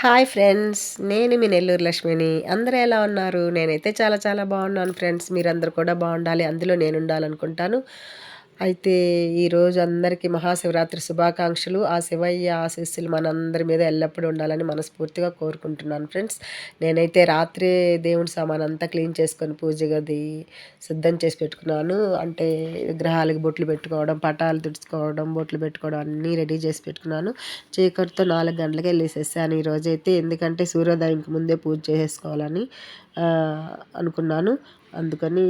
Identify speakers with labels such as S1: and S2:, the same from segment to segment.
S1: Hi friends నేను మీ నెల్లూరు లక్ష్మిని. అందరూ ఎలా ఉన్నారు? నేనైతే చాలా చాలా బాగున్నాను ఫ్రెండ్స్. మీరందరూ కూడా బాగుండాలి. అందులో నేను ఉండాలనుకుంటాను. అయితే ఈరోజు అందరికీ మహాశివరాత్రి శుభాకాంక్షలు. ఆ శివయ్య ఆశీస్సులు మనందరి మీద ఎల్లప్పుడూ ఉండాలని మనస్ఫూర్తిగా కోరుకుంటున్నాను ఫ్రెండ్స్. నేనైతే రాత్రి దేవుని సామాన్ అంతా క్లీన్ చేసుకొని పూజ గది సిద్ధం చేసి పెట్టుకున్నాను. అంటే విగ్రహాలకు బొట్లు పెట్టుకోవడం పటాలు తుడుచుకోవడం బొట్లు పెట్టుకోవడం అన్నీ రెడీ చేసి పెట్టుకున్నాను. చీకటితో నాలుగు గంటలకే వెళ్ళేసేసాను ఈరోజైతే ఎందుకంటే సూర్యోదయంకి ముందే పూజ చేసేసుకోవాలని అనుకున్నాను. అందుకని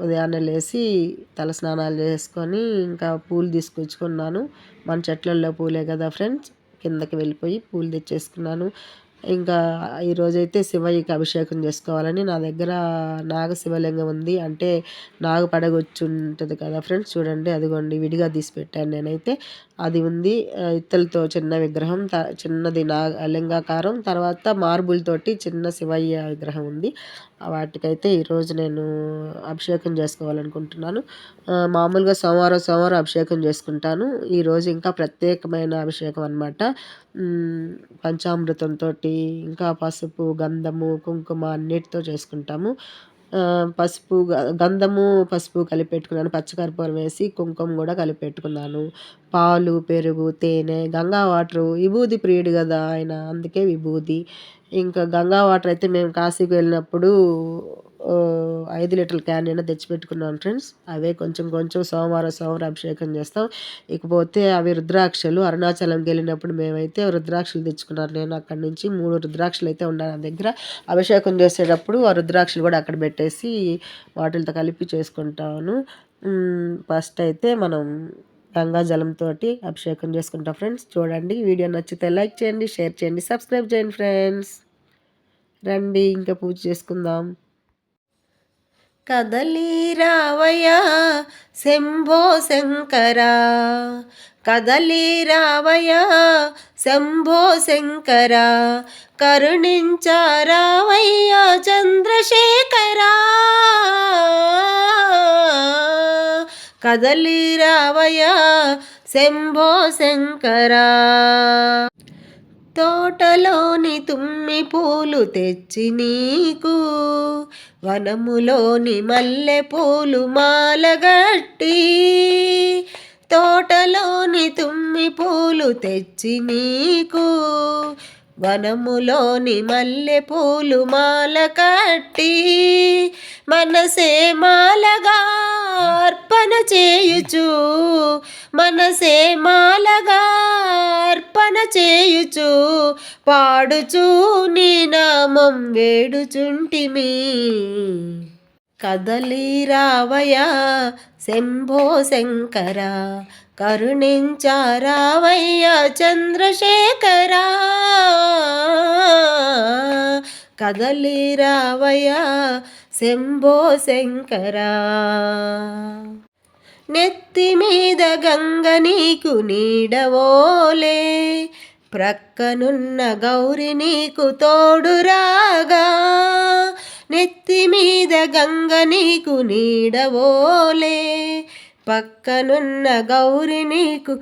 S1: ఉదయాన్నే లేచి తల స్నానాలు చేసుకొని ఇంకా పూలు తీసుకొచ్చుకున్నాను. మన చెట్లల్లో పూలే కదా ఫ్రెండ్స్? కిందకి వెళ్ళిపోయి పూలు తెచ్చేసుకున్నాను. ఇంకా ఈరోజైతే శివయ్యకి అభిషేకం చేసుకోవాలని నా దగ్గర నాగ శివలింగం ఉంది. అంటే నాగ పడగొచ్చు ఉంటుంది కదా ఫ్రెండ్స్? చూడండి అదిగోండి విడిగా తీసి పెట్టాను నేనైతే. అది ఉంది ఇత్తలతో చిన్న విగ్రహం త చిన్నది నా లింగాకారం తర్వాత మార్బుల్ తోటి చిన్న శివయ్య విగ్రహం ఉంది. వాటికైతే ఈరోజు నేను అభిషేకం చేసుకోవాలనుకుంటున్నాను. మామూలుగా సోమవారం సోమవారం అభిషేకం చేసుకుంటాను. ఈరోజు ఇంకా ప్రత్యేకమైన అభిషేకం అనమాట పంచామృతంతో ఇంకా పసుపు గంధము కుంకుమ అన్నిటితో చేసుకుంటాము. పసుపు గంధము పసుపు కలిపి పెట్టుకున్నాను పచ్చకర్పూరం వేసి కుంకుమ కూడా కలిపి పెట్టుకున్నాను పాలు పెరుగు తేనె గంగా వాటరు విభూది ప్రియుడు కదా ఆయన అందుకే విభూది. ఇంకా గంగా వాటర్ అయితే మేము కాశీకి వెళ్ళినప్పుడు ఐదు లీటర్ల క్యాన్ అయినా తెచ్చిపెట్టుకున్నాను ఫ్రెండ్స్ అవే కొంచెం కొంచెం సోమవారం సోమవారం అభిషేకం చేస్తాం. ఇకపోతే అవి రుద్రాక్షలు అరుణాచలంకి వెళ్ళినప్పుడు మేమైతే రుద్రాక్షలు తెచ్చుకున్నారు. నేను అక్కడి నుంచి మూడు రుద్రాక్షలు అయితే ఉన్నాయి నా దగ్గర. అభిషేకం చేసేటప్పుడు ఆ రుద్రాక్షలు కూడా అక్కడ పెట్టేసి వాటితో కలిపి చేసుకుంటాను. ఫస్ట్ అయితే మనం గంగా జలంతో అభిషేకం చేసుకుంటాం ఫ్రెండ్స్ చూడండి వీడియో నచ్చితే లైక్ చేయండి షేర్ చేయండి సబ్స్క్రైబ్ చేయండి ఫ్రెండ్స్ రండి ఇంకా పూజ చేసుకుందాం. కదలి రావయ్య శంభో శంకర. కదలి రావయ్య శంభో శంకర. కరుణించారావయ్యా చంద్రశేఖరా. కదలి రావయ్య శంభో శంకరా. తోటలోని తుమ్మి పూలు తెచ్చి నీకు వనములోని మల్లె పూలు మాలగట్టి తోటలోని తుమ్మి పూలు తెచ్చి నీకు వనములోని మల్లె పూలు మాల కట్టి. మనసే మాలగా అర్పణ చేయుచు మనసే మాలగా అర్పణ చేయుచు పాడుచు నీ నామం వేడుచుంటిమి. కదలి రావయ శంభో శంకర కరుణించారావయ్య చంద్రశేఖర. కదలి రావయ్య శంభో శంకర. నెత్తి మీద గంగ నీకు నీడవోలే. ప్రక్కనున్న గౌరి నీకు తోడురాగా. నెత్తి మీద గంగ నీకు నీడవోలే. పక్కనున్న గౌరి నీకు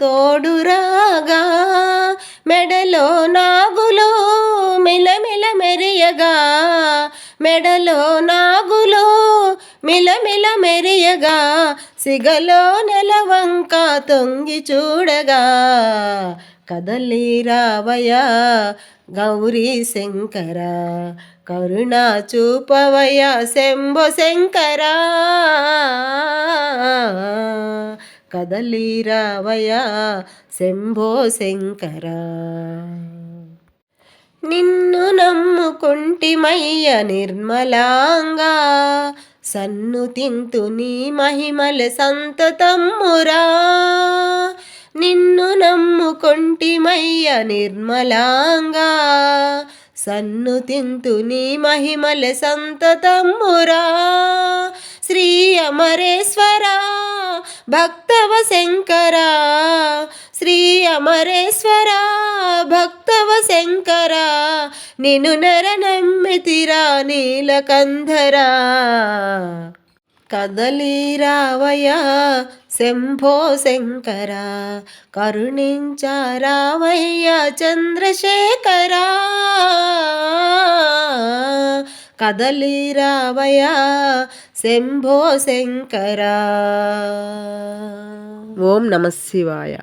S1: తోడురాగా. మెడలో నాగులో మిలమిల మెరియగా. మెడలో నాగులో మిలమిల మెరియగా. సిగలో నెలవంక తొంగి చూడగా కదలి రావయ గౌరీ శంకర కరుణా చూపవయ శంభో శంకర. కదలి రావయ శంభో శంకర. నిన్ను నమ్ముకుంటిమయ్య నిర్మలాంగా సన్ను తింతు నీ మహిమల సంతతమ్మురా నిన్ను నమ్ముకొంటిమయ్య నిర్మలాంగా. సన్ను తింతు నీ మహిమల సంతతమ్మురా శ్రీ అమరేశ్వర భక్తవ శంకర. శ్రీ అమరేశ్వర భక్తవ శంకర. నిన్ను నర నమ్మితిరా నీలకంధరా కదలిరావయ శంభో శంకర. కరుణించారావయ్య చంద్రశేఖర. కదలిరావయ శంభో శంకర. ఓం నమ శివాయ.